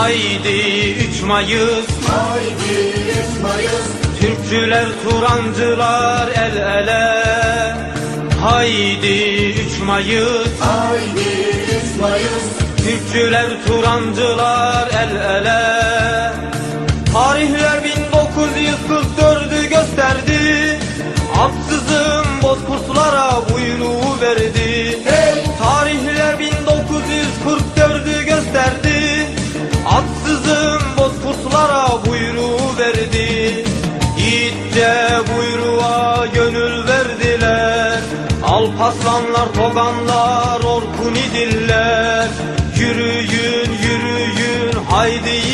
Haydi 3 Mayıs Haydi 3 Mayıs Türkçüler Turancılar el ele. Haydi 3 Mayıs Haydi 3 Mayıs Türkçüler Turancılar el ele. Tarihler 1944'ü gösterdi. Aksızın bozkurtlara buyruğu verdi Yiğitçe buyruğa gönül verdiler. Alpaslanlar, toganlar, orkun idiller. Yürüyün, yürüyün, haydi